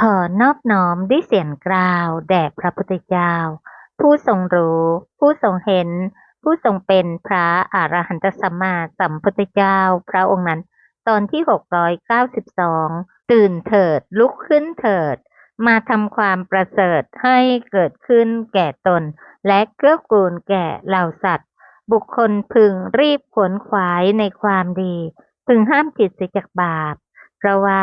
ขอนอบน้อมด้วยเสียงกล่าวแด่พระพุทธเจ้า ผู้ทรงรู้ ผู้ทรงเห็น ผู้ทรงเป็นพระอรหันตสัมมาสัมพุทธเจ้า พระองค์นั้น ตอนที่ 692 ตื่นเถิดลุกขึ้นเถิด มาทำความประเสริฐให้เกิดขึ้นแก่ตน และเกื้อกูลแก่เหล่าสัตว์ บุคคลพึงรีบขวนขวายในความดี พึงห้ามจิตเสียจากบาป เพราะว่า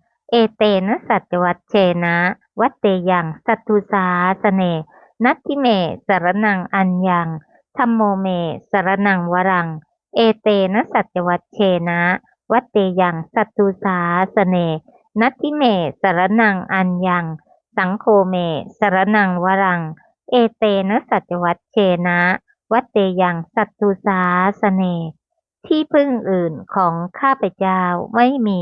เอเตนะสัจวัตเชนะ วัตเตยังสัตตุสาสเน นัตถิเมสรณังอัญญังธัมโมเมสรณังวรัง เอเตนะสัจวัตเชนะ วัตเตยังสัตตุสาสเน นัตถิเมสรณังอัญญัง สังโฆเมสรณังวรัง เอเตนะสัจวัตเชนะ วัตเตยังสัตตุสาสเน ที่พึ่งอื่นของข้าพเจ้าไม่มี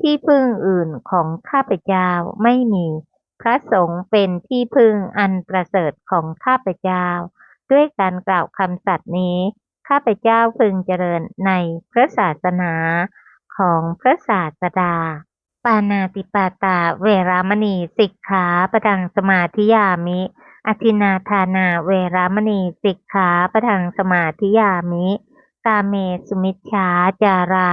ที่พึ่งอื่นของข้าพเจ้าไม่มี พระสงฆ์เป็นที่พึ่งอันประเสริฐของข้าพเจ้า ด้วยการกล่าวคำสัตย์นี้ ข้าพเจ้าพึงเจริญในพระศาสนาของพระศาสดา ปานาติปาตาเวรามณีสิกขาประทังสมาธิยามิ อธินาทานาเวรามณีสิกขาประทังสมาธิยามิ กาเมสุมิชฌาจารา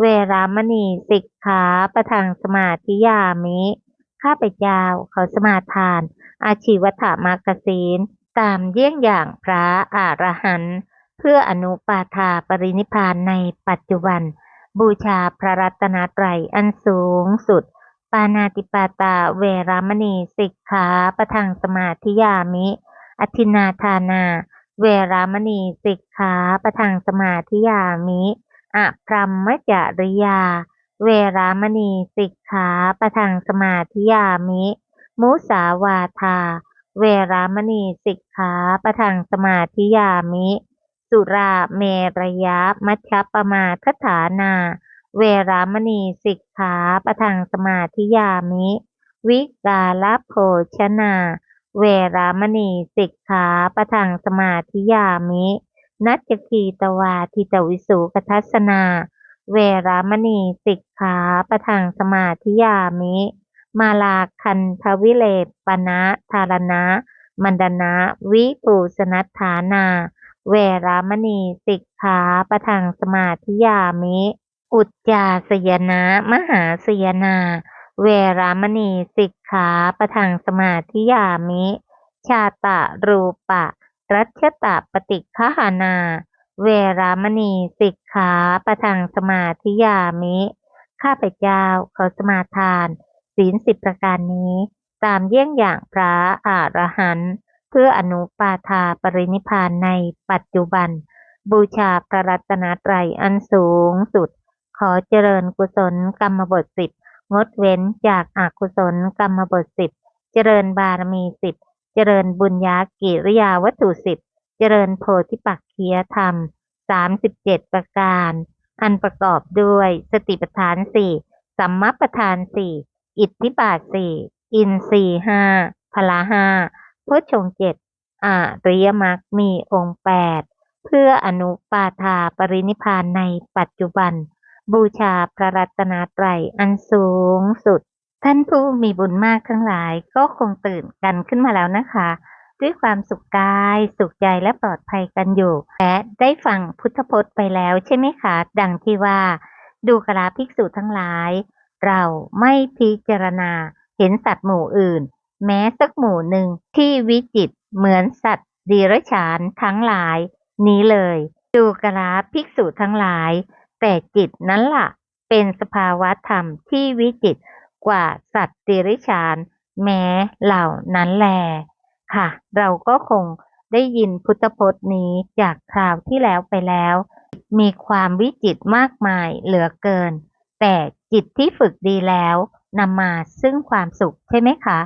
เวรามณีสิกขาประทังสมาธิยามิ ข้าพเจ้าขอสมาทาน อาชีวถามากศีลตามเยี่ยงอย่างพระอรหันต์เพื่ออนุปาทาปรินิพานในปัจจุบัน บูชาพระรัตนตรัยอันสูงสุด ปานาติปาตาเวรามณีสิกขาประทังสมาธิยามิ อธินาทานา เวรามณีสิกขาประทังสมาธิยามิ อะพรหมจริยา เวรามณีสิกขาประทังสมาธิยามิ มุสาวาทา เวรามณีสิกขาประทังสมาธิยามิ สุราเมรยะมัชฌปมาทฐานา เวรามณีสิกขาประทังสมาธิยามิ วิกาลโภชนา เวรามณีสิกขาประทังสมาธิยามิ นัจจคีตวาทิตวิสุกทัสนา เวรามณีสิกขาประทังสมาธิยามิ มาลาคันทวิเลปนะธารณะ มันดนะวิปูสนัฏฐานา เวรามณีสิกขาประทังสมาธิยามิ อุจจาสยนะ มหาสยนา เวรามณีสิกขาประทังสมาธิยามิ ชาตะรูปะ รัชตะปฏิฆหานา เวรามณีสิกขาประทังสมาธิยามิ ข้าพเจ้าขอสมาทาน ศีลสิบประการนี้ ตามเยี่ยงอย่างพระอรหันต์เพื่ออนุปาทาปรินิพานในปัจจุบัน บูชาพระรัตนตรัยอันสูงสุด ขอเจริญกุศลกรรมบทสิบงดเว้นจากอากุศลกรรมบทสิบเจริญบารมีสิบ ริญบุญญากิริยาวัตถุสิบเจริญโพธิปักคียธรรมสามสิบเจ็ดประการ อันประกอบด้วยสติปัฏฐานสี่สัมมาประธานสี่อิทธิบาทสี่อินทรีย์ห้าพละห้าพุทธชงเจ็ดอาริยมรรคมีองค์แปดเพื่ออนุปาทาปรินิพพานในปัจจุบัน บูชาพระรัตนตรัยอันสูงสุด ท่านผู้มีบุญมากทั้งหลายก็คงตื่นกันขึ้นมาแล้วนะคะ ด้วยความสุขกาย สุขใจและปลอดภัยกันอยู่ และได้ฟังพุทธพจน์ไปแล้วใช่ไหมคะ ดังที่ว่า ดูกราภิกษุทั้งหลาย เราไม่พิจารณาเห็นสัตว์หมู่อื่น แม้สักหมู่หนึ่งที่วิจิตเหมือนสัตว์ดีรฉานทั้งหลาย นี้เลย ดูกราภิกษุทั้งหลาย แต่จิตนั้นล่ะ เป็นสภาวะธรรมที่วิจิตร กว่าสัตว์เดรัจฉาน แม้เหล่านั้นแล ค่ะ เราก็คงได้ยินพุทธพจน์นี้จากคราวที่แล้วไปแล้ว มีความวิจิตมากมายเหลือเกิน แต่จิตที่ฝึกดีแล้วนำมาซึ่งความสุขใช่ไหมคะ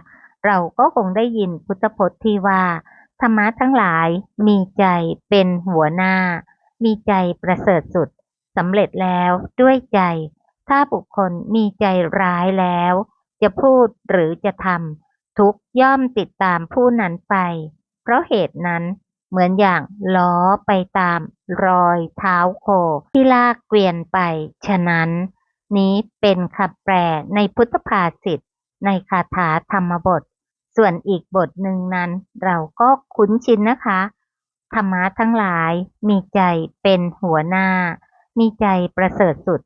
เราก็คงได้ยินพุทธพจน์ที่ว่า ธรรมะทั้งหลายมีใจเป็นหัวหน้า มีใจประเสริฐสุดสำเร็จแล้วด้วยใจ ถ้าบุคคลมีใจร้ายแล้ว จะพูดหรือจะทำทุกย่อมติดตามผู้นั้นไป เพราะเหตุนั้นเหมือนอย่างล้อไปตามรอยเท้าโค ที่ลากเกวียนไป ฉะนั้น นี้เป็นคำแปลในพุทธภาษิตในคาถาธรรมบท ส่วนอีกบทหนึ่งนั้น เราก็คุ้นชินนะคะ ธรรมะทั้งหลายมีใจเป็นหัวหน้า มีใจประเสริฐสุด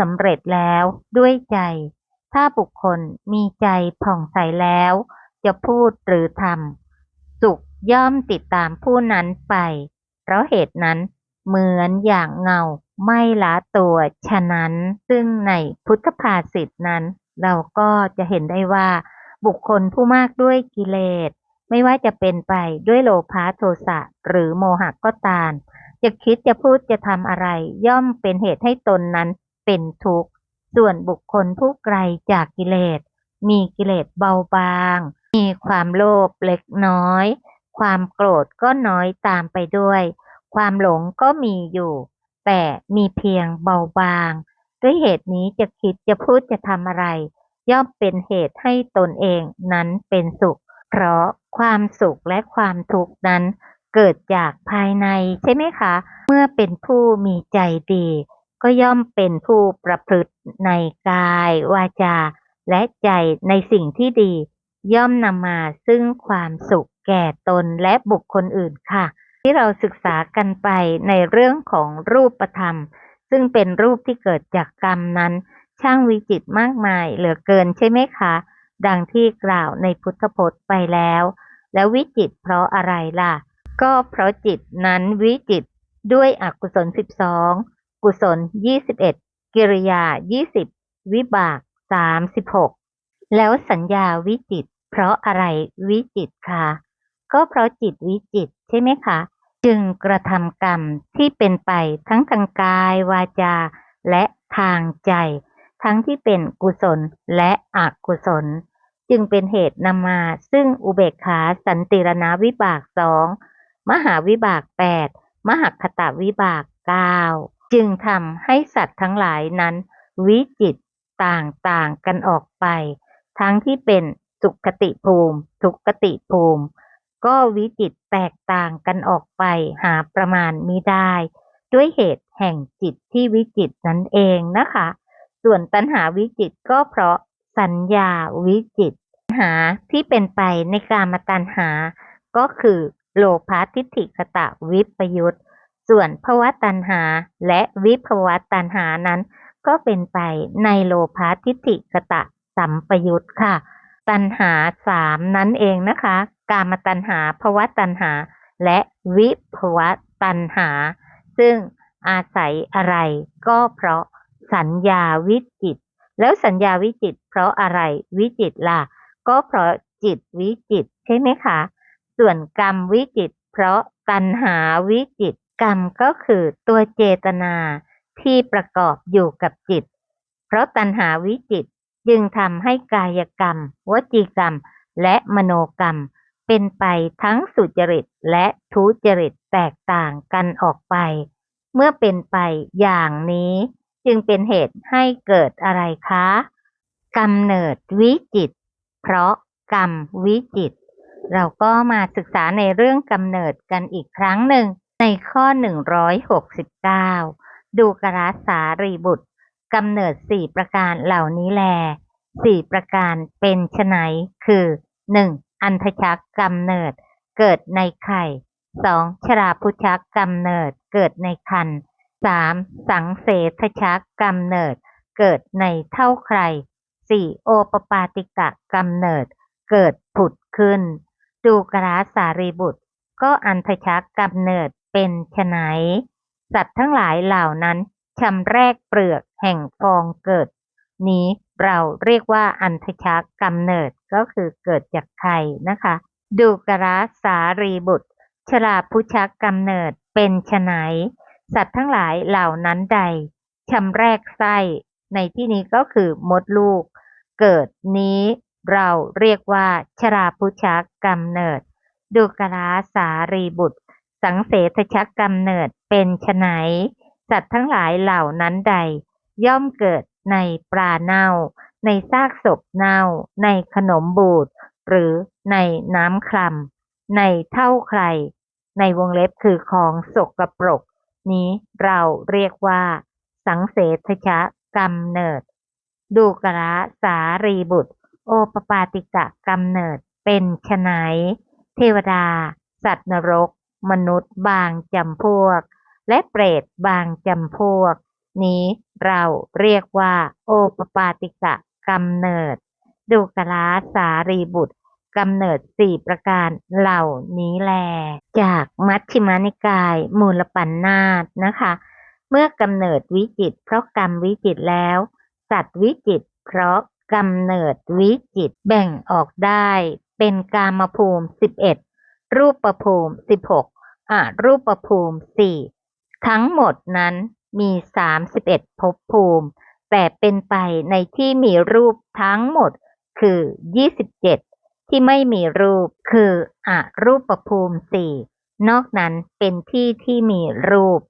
สำเร็จแล้วด้วยใจ ถ้าบุคคลมีใจผ่องใสแล้ว จะพูดหรือทำสุขย่อมติดตามผู้นั้นไป เพราะเหตุนั้น เหมือนอย่างเงาไม่ละตัวฉะนั้น ซึ่งในพุทธภาษิตนั้น เราก็จะเห็นได้ว่า บุคคลผู้มากด้วยกิเลส ไม่ว่าจะเป็นไปด้วยโลภะโทสะหรือโมหะก็ตามจะคิดจะพูดจะทำอะไร ย่อมเป็นเหตุให้ตนนั้น เป็นทุกข์ ส่วนบุคคลผู้ไกลจากกิเลส มีกิเลสเบาบาง มีความโลภเล็กน้อย ความโกรธก็น้อยตามไปด้วย ความหลงก็มีอยู่ แต่มีเพียงเบาบาง ด้วยเหตุนี้จะคิดจะพูดจะทำอะไร ย่อมเป็นเหตุให้ตนเองนั้นเป็นสุข เพราะความสุขและความทุกข์นั้นเกิดจากภายในใช่ไหมคะ เมื่อเป็นผู้มีใจดี ก็ย่อมเป็นผู้ประพฤติในกาย วาจา และใจในสิ่งที่ดี ย่อมนำมาซึ่งความสุขแก่ตนและบุคคลอื่นค่ะ ที่เราศึกษากันไปในเรื่องของรูปธรรม ซึ่งเป็นรูปที่เกิดจากกรรมนั้น ช่างวิจิตมากมายเหลือเกินใช่ไหมคะ ดังที่กล่าวในพุทธพจน์ไปแล้ว แล้ววิจิตเพราะอะไรล่ะ ก็เพราะจิตนั้นวิจิตด้วยอกุศล 12 กุศล21กิริยา20วิบาก36แล้วสัญญาวิจิต เพราะอะไรวิจิตคะก็เพราะจิตวิจิตใช่ไหมคะ จึงกระทำกรรมที่เป็นไปทั้งทางกายวาจา และทางใจ ทั้งที่เป็นกุศลและอกุศล จึงเป็นเหตุนำมาซึ่งอุเบกขาสันติรณวิบากสองมหาวิบากแปดมหคตาวิบากเก้า จึงทำให้สัตว์ทั้งหลายนั้น วิจิตรต่างๆกันออกไป ทั้งที่เป็นสุขติภูมิ ทุกติภูมิ ก็วิจิตแตกต่างกันออกไปหาประมาณมิได้ ด้วยเหตุแห่งจิตที่วิจิตนั่นเองนะคะ ส่วนตัณหาวิจิตก็เพราะสัญญาวิจิตตัณหาที่เป็นไปในกามตัณหา ก็คือโลภะทิฏฐิคตะวิปยุต ส่วนภวตัณหาและวิภวตัณหานั้น ก็เป็นไปในโลภะทิฏฐิคตะสัมปยุตค่ะ ตัณหาสามนั้นเองนะคะ กามตัณหาภวตัณหา และวิภวตัณหา ซึ่งอาศัยอะไรก็เพราะสัญญาวิจิต แล้วสัญญาวิจิต เพราะอะไรวิจิตล่ะ ก็เพราะจิตวิจิตใช่ไหมคะ ส่วนกรรมวิจิต เพราะตัณหาวิจิต กรรมก็คือตัวเจตนาที่ประกอบอยู่กับจิต เพราะตัณหาวิจิตรจึงทำให้กายกรรม วจีกรรม และมโนกรรม เป็นไปทั้งสุจริตและทุจริตแตกต่างกันออกไป เมื่อเป็นไปอย่างนี้จึงเป็นเหตุให้เกิดอะไรคะกำเนิดวิจิต เพราะกรรมวิจิต เราก็มาศึกษาในเรื่องกำเนิดกันอีกครั้งหนึ่ง ในข้อ 169 ดูกราสารีบุตรกำเนิดสี่ประการเหล่านี้แลสี่ประการเป็นไฉนคือหนึ่งอันทชักกำเนิด เกิดในไข่สองชราพุชักกำเนิด เกิดในคันสามสังเสทชักกำเนิด เกิดในเท่าใครสี่โอปปาติกะกำเนิด เกิดผุดขึ้น ดูกราสารีบุตร ก็อันทชักกำเนิด เป็นไฉน สัตว์ทั้งหลายเหล่านั้นชำแรกเปลือกแห่งฟองเกิด นี้เราเรียกว่าอันทชักกำเนิดก็คือเกิดจากไข่นะคะ ดูกราสารีบุตร ชลาพุชักกำเนิดเป็นไฉน สัตว์ทั้งหลายเหล่านั้นใดชำแรกไส้ ในที่นี้ก็คือมดลูก เกิดนี้เราเรียกว่าชราพุชักกำเนิด ดูกราสารีบุตร สังเสทชักกำเนิดเป็นไฉนสัตว์ทั้งหลายเหล่านั้นใด ย่อมเกิดในปลาเน่า ในซากศพเน่า ในขนมบูดหรือในน้ำคลำในเท่าใคร ในวงเล็บคือของสกปรก นี้เราเรียกว่า สังเสทชะกำเนิด ดูกระสารีบุตร โอปปาติกะกำเนิดเป็นไฉนเทวดา สัตว์นรก มนุษย์บางจำพวก และเปรตบางจำพวก นี้เราเรียกว่าโอปปาติกะกำเนิด ดูกราสารีบุตรกำเนิดสี่ประการเหล่านี้แล จากมัชฌิมานิกายมูลปัญนาตนะคะ เมื่อกำเนิดวิจิต เพราะกรรมวิจิตแล้ว สัตว์วิจิต เพราะกำเนิดวิจิตแบ่งออกได้ เป็นกามภูมิ 11 รูปภูมิ 16 อรูปภูมิ4ทั้งหมดนั้นมี31ภพภูมิ แต่เป็นไปในที่มีรูปทั้งหมดคือ27ที่ไม่มีรูปคืออรูปภูมิ4นอกนั้นเป็นที่ที่มีรูป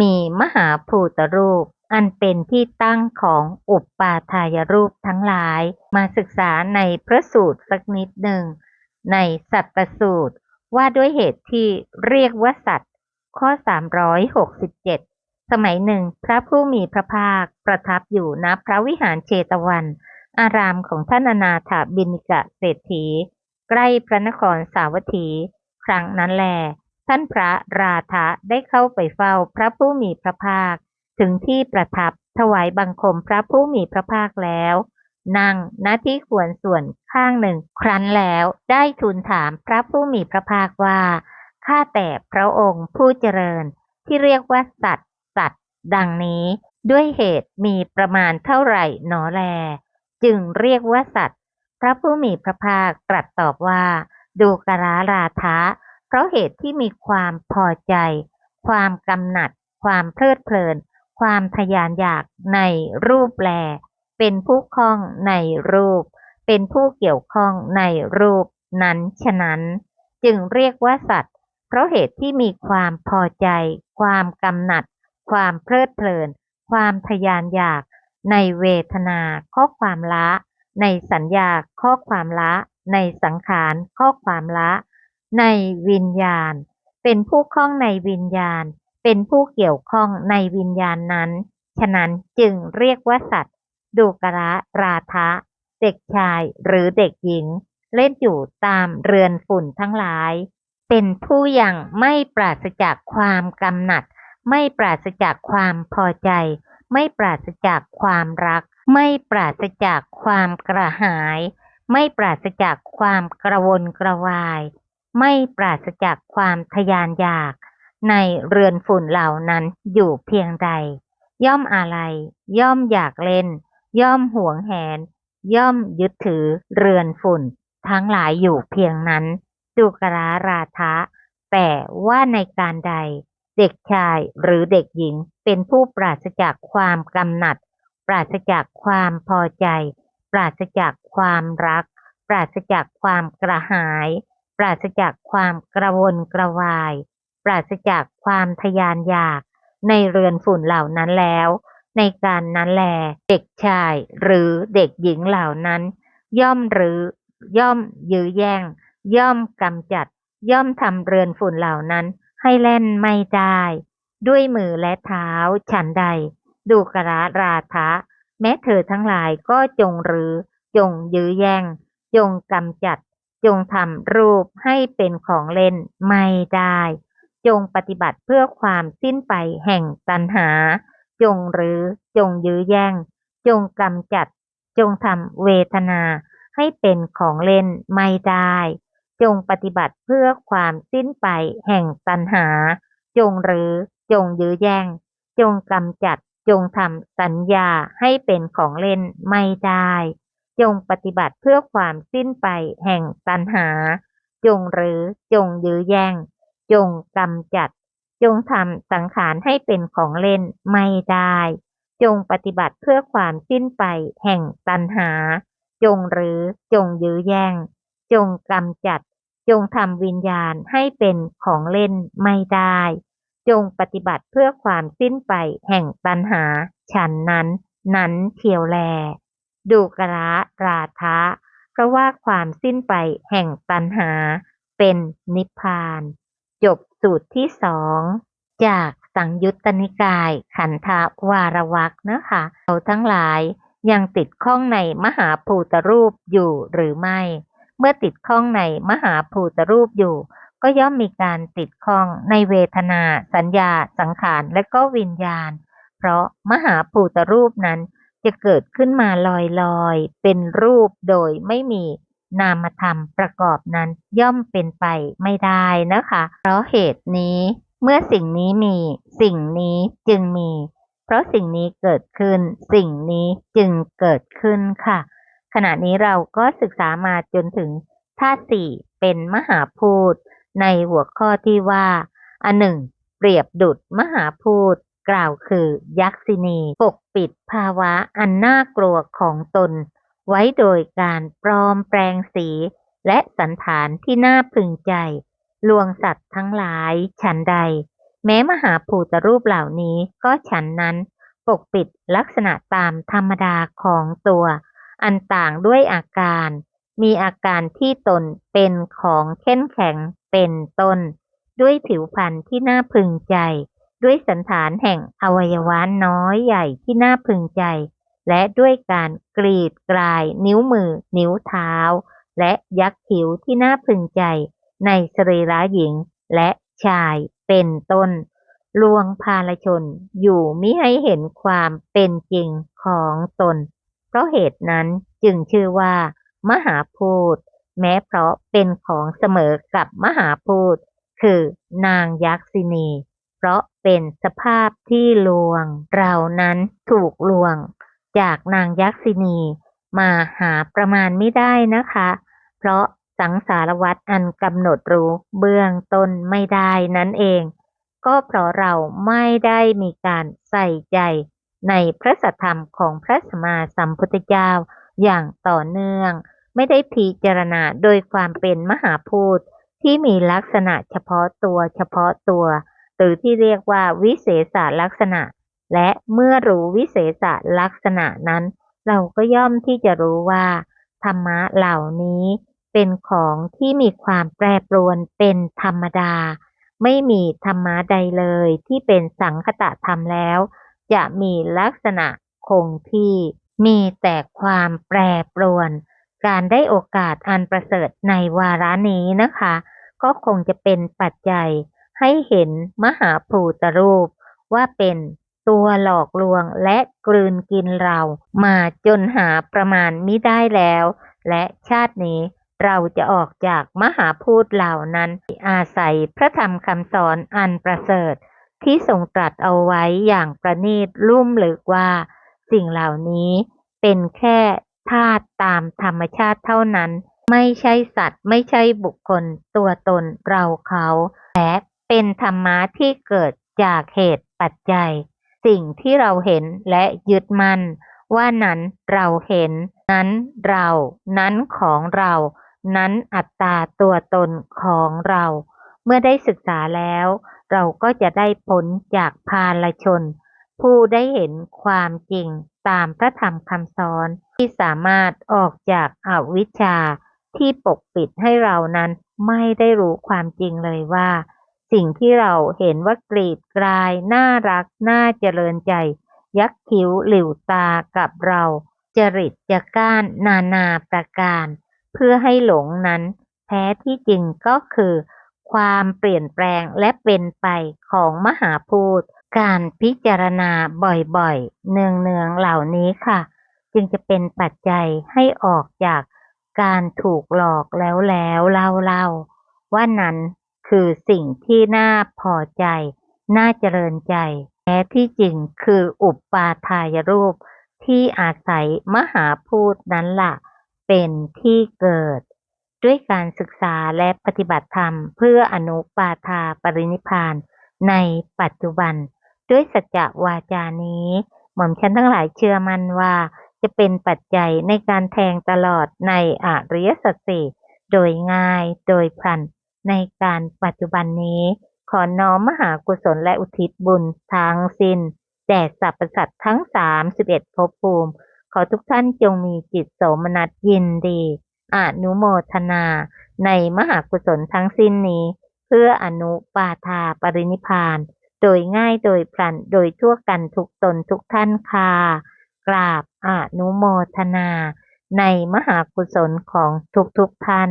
มีมหาภูตรูป อันเป็นที่ตั้งของอุปปาทายรูปทั้งหลาย มาศึกษาในพระสูตรสักนิดหนึ่ง ในสัตตสูตร ว่าด้วยเหตุที่เรียกว่าสัตว์ ข้อ 367 สมัยหนึ่ง พระผู้มีพระภาคประทับอยู่ณพระวิหารเชตวัน อารามของท่านอนาถบิณกะเศรษฐี ใกล้พระนครสาวัตถี ครั้งนั้นแล ท่านพระราธะได้เข้าไปเฝ้าพระผู้มีพระภาค ถึงที่ประทับถวายบังคมพระผู้มีพระภาคแล้ว นั่งณที่ควรส่วนข้างหนึ่ง ครั้นแล้วได้ทูลถามพระผู้มีพระภาคว่าข้าแต่พระองค์ผู้เจริญ ที่เรียกว่าสัตว์สัตว์ ดังนี้ด้วยเหตุมีประมาณเท่าไหร่หนอแล จึงเรียกว่าสัตว์ พระผู้มีพระภาคตรัสตอบว่า ดูกราราทะเพราะเหตุที่มีความพอใจ ความกำหนัด ความเพลิดเพลิน ความทยานอยากในรูปแล เป็นผู้คล้องในรูป เป็นผู้เกี่ยวข้องในรูปนั้นฉะนั้น จึงเรียกว่าสัตว์ เพราะเหตุที่มีความพอใจ ความกำหนัด ความเพลิดเพลิน ความทยานอยาก ในเวทนาข้อความละ ในสัญญาข้อความละ ในสังขารข้อความละ ในวิญญาณ เป็นผู้คล้องในวิญญาณ เป็นผู้เกี่ยวข้องในวิญญาณนั้น ฉะนั้นจึงเรียกว่าสัตว์ ดูกระราทะ เด็กชายหรือเด็กหญิง เล่นอยู่ตามเรือนฝุ่นทั้งหลาย เป็นผู้ยังไม่ปราศจากความกำหนัด ไม่ปราศจากความพอใจ ไม่ปราศจากความรัก ไม่ปราศจากความกระหาย ไม่ปราศจากความกระวนกระวาย ไม่ปราศจากความทยานอยาก ในเรือนฝุ่นเหล่านั้นอยู่เพียงใดย่อมอะไร ย่อมอยากเล่น ย่อมหวงแหน ย่อมยึดถือเรือนฝุ่น ทั้งหลายอยู่เพียงนั้นดูกราราทะแต่ว่าในการใด เด็กชายหรือเด็กหญิงเป็นผู้ปราศจากความกำหนัด ปราศจากความพอใจ ปราศจากความรัก ปราศจากความกระหาย ปราศจากความกระวนกระวาย ปราศจากความทยานอยาก ในเรือนฝุ่นเหล่านั้นแล้ว ในการนั้นแล เด็กชายหรือเด็กหญิงเหล่านั้น ย่อมหรือย่อมยื้อแย่ง ย่อมกำจัด ย่อมทำเรือนฝุ่นเหล่านั้น ให้แล่นไม่ได้ ด้วยมือและเท้าฉันใด ดูกระราทะแม้เธอทั้งหลายก็จงหรือ จงยื้อแย่ง จงกำจัด จงทำรูปให้เป็นของเล่นไม่ได้ จงปฏิบัติเพื่อความสิ้นไปแห่งตัณหา จงหรือจงยื้อแย่ง จงกำจัด จงทำเวทนาให้เป็นของเล่นไม่ได้ จงปฏิบัติเพื่อความสิ้นไปแห่งตัณหา จงหรือจงยื้อแย่ง จงกำจัด จงทำสัญญาให้เป็นของเล่นไม่ได้ จงปฏิบัติเพื่อความสิ้นไปแห่งตัณหา จงหรือจงยื้อแย่ง จงกำจัด จงทำสังขารให้เป็นของเล่นไม่ได้ จงปฏิบัติเพื่อความสิ้นไปแห่งตัณหา จงหรือจงยื้อแย่ง จงกำจัด จงทำวิญญาณให้เป็นของเล่นไม่ได้ จงปฏิบัติเพื่อความสิ้นไปแห่งตัณหา ฉันนั้น นั้นเทียวแล ดูกระราทะเพราะว่าความสิ้นไปแห่งตัณหาเป็นนิพพาน จบสูตรที่สองจากสังยุตตนิกาย ขันธวารวักนะคะเราทั้งหลายยังติดข้องในมหาภูตรูปอยู่หรือไม่ เมื่อติดข้องในมหาภูตรูปอยู่ ก็ย่อมมีการติดข้องในเวทนา สัญญา สังขาร และก็วิญญาณ เพราะมหาภูตรูปนั้นจะเกิดขึ้นมาลอยๆ เป็นรูปโดยไม่มี นามธรรมประกอบนั้นย่อมเป็นไปไม่ได้นะคะ เพราะเหตุนี้เมื่อสิ่งนี้มีสิ่งนี้จึงมี เพราะสิ่งนี้เกิดขึ้น สิ่งนี้จึงเกิดขึ้นค่ะ ขณะนี้เราก็ศึกษามาจนถึงธาตุสี่เป็นมหาพูดในหัวข้อที่ว่าอันหนึ่ง เปรียบดุดมหาพูดกล่าวคือยักษินี ปกปิดภาวะอันน่ากลัวของตน ไว้โดยการปลอมแปลงสี และสันฐานที่น่าพึงใจ ลวงสัตว์ทั้งหลาย ฉันใด แม้มหาภูตรูปเหล่านี้ก็ฉันนั้นปกปิดลักษณะตามธรรมดาของตัว อันต่างด้วยอาการ มีอาการที่ตนเป็นของเข้มแข็งเป็นต้น ด้วยผิวพรรณที่น่าพึงใจ ด้วยสันฐานแห่งอวัยวะน้อยใหญ่ที่น่าพึงใจ และด้วยการกรีดกลาย นิ้วมือ นิ้วเท้า และยักษ์คิ้วที่น่าพึงใจ ในสรีระหญิงและชายเป็นต้น ลวงพาลชนอยู่มิให้เห็นความเป็นจริงของตน เพราะเหตุนั้นจึงชื่อว่า มหาพูดแม้เพราะเป็นของเสมอกับมหาพูดคือนางยักษินี เพราะเป็นสภาพที่ลวง เรานั้นถูกลวง จากนางยักษินี มาหาประมาณไม่ได้นะคะ เพราะสังสารวัฏอันกำหนดรู้เบื้องต้นไม่ได้นั่นเอง ก็เพราะเราไม่ได้มีการใส่ใจในพระสัทธรรมของพระสัมมาสัมพุทธเจ้าอย่างต่อเนื่อง ไม่ได้พิจารณาโดยความเป็นมหาพูดที่มีลักษณะเฉพาะตัวเฉพาะตัว หรือที่เรียกว่าวิเศษลักษณะ และเมื่อรู้วิเศษลักษณะนั้น เราก็ย่อมที่จะรู้ว่า ธรรมะเหล่านี้เป็นของที่มีความแปรปรวนเป็นธรรมดา ไม่มีธรรมะใดเลยที่เป็นสังคตะธรรมแล้ว จะมีลักษณะคงที่มีแต่ความแปรปรวน การได้โอกาสอันประเสริฐในวาระนี้นะคะ ก็คงจะเป็นปัจจัยให้เห็นมหาภูตรูปว่าเป็น ตัวหลอกลวงและกลืนกินเรา มาจนหาประมาณมิได้แล้ว และชาตินี้เราจะออกจากมหาพูดเหล่านั้น อาศัยพระธรรมคำสอนอันประเสริฐ ที่ทรงตรัสเอาไว้อย่างประณีตลุ่มลึกว่า สิ่งเหล่านี้เป็นแค่ธาตุตามธรรมชาติเท่านั้น ไม่ใช่สัตว์ไม่ใช่บุคคลตัวตนเราเขาแต่เป็นธรรมะที่เกิดจากเหตุปัจจัย สิ่งที่เราเห็นและยึดมั่นว่านั้นเราเห็น นั้นเรา นั้นของเรา นั้นอัตตาตัวตนของเรา เมื่อได้ศึกษาแล้ว เราก็จะได้พ้นจากพาลชน ผู้ได้เห็นความจริงตามพระธรรมคำสอนที่สามารถออกจากอวิชชาที่ปกปิดให้เรานั้นไม่ได้รู้ความจริงเลยว่า สิ่งที่เราเห็นว่ากรีดกราย น่ารัก น่าเจริญใจ ยักคิ้วหลิวตากับเรา จริตจะก้านนานาประการ เพื่อให้หลงนั้น แท้ที่จริงก็คือ ความเปลี่ยนแปลงและเป็นไปของมหาพูดการพิจารณาบ่อยๆ เนืองๆ เหล่านี้ค่ะ จึงจะเป็นปัจจัยให้ออกจากการถูกหลอกแล้วแล้วเล่าๆว่านั้น คือสิ่งที่น่าพอใจ น่าเจริญใจแท้ที่จริงคืออุปาทายรูปที่อาศัยมหาพูดนั้นล่ะ เป็นที่เกิด ด้วยการศึกษาและปฏิบัติธรรมเพื่ออนุปาทาปรินิพานในปัจจุบัน ด้วยสัจจวาจานี้ หม่อมฉันทั้งหลายเชื่อมั่นว่าจะเป็นปัจจัยในการแทงตลอดในอริยสัจสี่โดยง่ายโดยพลัน ในการปัจจุบันนี้ ขอน้อมมหากุศลและอุทิศบุญทั้งสิ้นแด่สรรพสัตว์ทั้งสามสิบเอ็ดภพภูมิ ขอทุกท่านจงมีจิตโสมนัสยินดีอนุโมทนา ในมหากุศลทั้งสิ้นนี้ เพื่ออนุปาทาปรินิพาน โดยง่ายโดยพลันโดยทั่วกันทุกตนทุกท่านค่ะกราบอนุโมทนา ในมหากุศลของทุกๆทท่าน